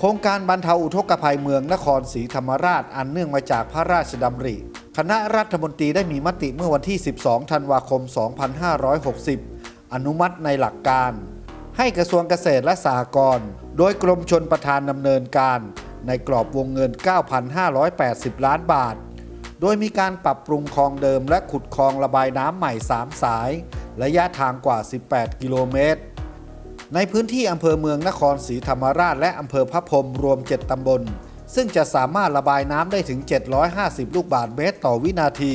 โครงการบรรเทาอุทกภัยเมืองนครศรีธรรมราชอันเนื่องมาจากพระราชดำริ คณะรัฐมนตรีได้มีมติเมื่อวันที่ 12 ธันวาคม 2560 อนุมัติในหลักการ ให้กระทรวงเกษตรและสหกรณ์โดยกรมชนประทานดำเนินการ ในกรอบวงเงิน 9,580 ล้านบาท โดยมีการปรับปรุงคลองเดิมและขุดคลองระบายน้ำใหม่ 3 สาย ระยะทางกว่า 18 กิโลเมตร ในพื้นที่อำเภอเมืองนครศรีธรรมราชและอำเภอพระพรมรวม 7 ตำบล ซึ่งจะสามารถระบายน้ำได้ถึง 750 ลูกบาศก์เมตรต่อวินาที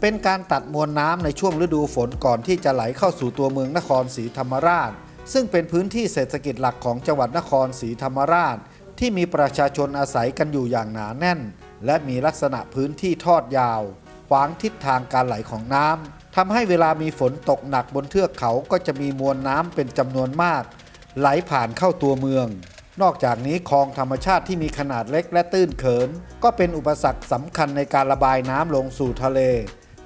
เป็นการตัดมวลน้ำในช่วงฤดูฝนก่อนที่จะไหลเข้าสู่ตัวเมืองนครศรีธรรมราช ซึ่งเป็นพื้นที่เศรษฐกิจหลักของจังหวัดนครศรีธรรมราช ที่มีประชาชนอาศัยกันอยู่อย่างหนาแน่น และมีลักษณะพื้นที่ทอดยาวขวางทิศทางการไหลของน้ำ ทำให้เวลามีฝนตกหนักบนเทือกเขาก็จะมีมวลน้ำเป็นจำนวนมาก ไหลผ่านเข้าตัวเมือง นอกจากนี้คลองธรรมชาติที่มีขนาดเล็กและตื้นเขิน ก็เป็นอุปสรรคสำคัญในการระบายน้ำลงสู่ทะเล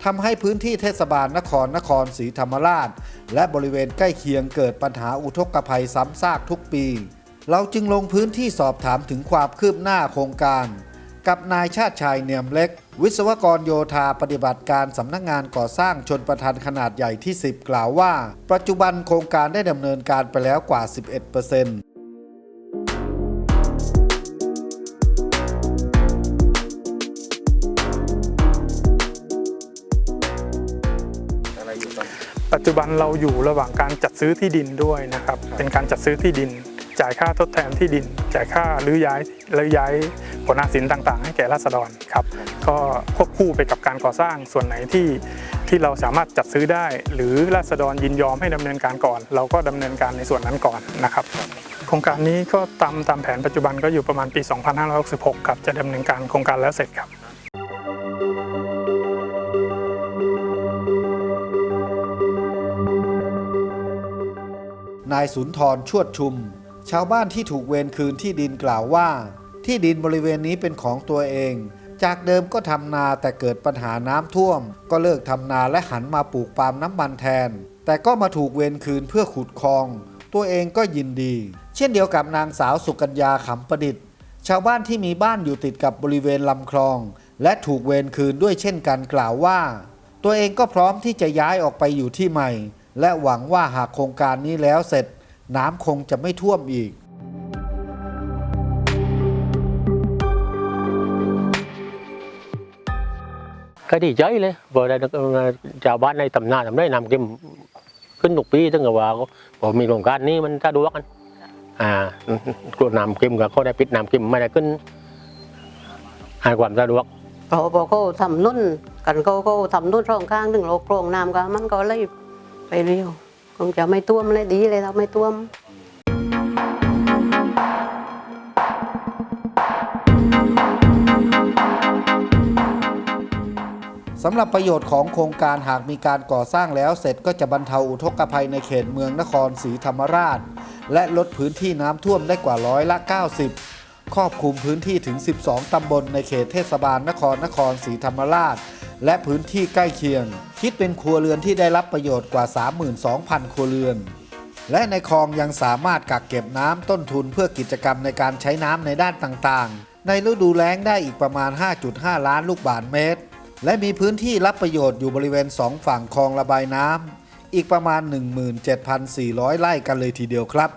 ทำให้พื้นที่เทศบาลนครนครศรีธรรมราช และบริเวณใกล้เคียงเกิดปัญหาอุทกภัยซ้ำซากทุกปี เราจึงลงพื้นที่สอบถามถึงความคืบหน้าโครงการ กับนายชาติชายเนียมเล็ก วิศวกรโยธาปฏิบัติการสำนักงงานก่อสร้างชนประทานขนาดใหญ่ที่ 10 กล่าวว่า ปัจจุบันโครงการได้ดำเนินการไปแล้วกว่า 11%ปัจจุบันเราอยู่ระหว่างการจัดซื้อที่ดินด้วยนะครับ เป็นการจัดซื้อที่ดิน จ่ายค่าทดแทนที่ดิน จ่ายค่ารื้อย้ายรื้อย้าย ผลอาสินต่างๆ ให้แก่ราษฎรครับก็ควบคู่ไปกับการก่อสร้างส่วนไหนที่ที่เราสามารถจัดซื้อได้ หรือราษฎรยินยอมให้ดำเนินการก่อน เราก็ดำเนินการในส่วนนั้นก่อนนะครับโครงการนี้ก็ตามตามแผนปัจจุบันก็อยู่ประมาณปี 2566ครับจะดำเนินการโครงการแล้วเสร็จครับนายสุนทรชวดชุม ชาวบ้านที่ถูกเวรคืนที่ดินกล่าวว่า ที่ดินบริเวณนี้เป็นของตัวเอง จากเดิมก็ทำนาแต่เกิดปัญหาน้ำท่วม ก็เลิกทำนาและหันมาปลูกปาล์มน้ำมันแทน แต่ก็มาถูกเวรคืนเพื่อขุดคลอง ตัวเองก็ยินดี เช่นเดียวกับนางสาวสุกัญญาขำประดิษฐ์ชาวบ้านที่มีบ้านอยู่ติดกับบริเวณลำคลอง และถูกเวรคืนด้วยเช่นกันกล่าวว่า ตัวเองก็พร้อมที่จะย้ายออกไปอยู่ที่ใหม่ และหวังว่าหากโครงการนี้แล้วเสร็จ น้ำคงจะไม่ท่วมอีก ก็ดีใจเลยพอได้ชาวบ้านในตำนานทำได้นำก็มขึ้นทุกปีตั้งแต่ว่าพอมีโครงการนี้มันสะดวกกันอ่ากรวนำก็มก็เขาได้ปิดนำก็มไม่ได้ขึ้นให้ความสะดวกเพราะพอเขาทำนุ่นกันเขาเขาทำนุ่นร่องข้างหนึ่งเราโครงน้ำก็มันก็เลยไปเร็วคงจะไม่ท่วมเลยดีเลยเราไม่ท่วม สำหรับประโยชน์ของโครงการหากมีการก่อสร้างแล้วเสร็จก็จะบรรเทาอุทกภัยในเขตเมืองนครศรีธรรมราช และลดพื้นที่น้ำท่วมได้กว่าร้อยละ 90 ครอบคลุมพื้นที่ถึง 12 ตำบลในเขตเทศบาลนครนครศรีธรรมราช และพื้นที่ใกล้เคียง คิดเป็นครัวเรือนที่ได้รับประโยชน์กว่า 32,000 ครัวเรือน และในคลองยังสามารถกักเก็บน้ำต้นทุนเพื่อกิจกรรมในการใช้น้ำในด้านต่างๆ ในฤดูแล้งได้อีกประมาณ 5.5 ล้านลูกบาศก์เมตร และมีพื้นที่รับประโยชน์อยู่บริเวณสองฝั่งคลองระบายน้ำอีกประมาณ 17,400 ไร่กันเลยทีเดียวครับ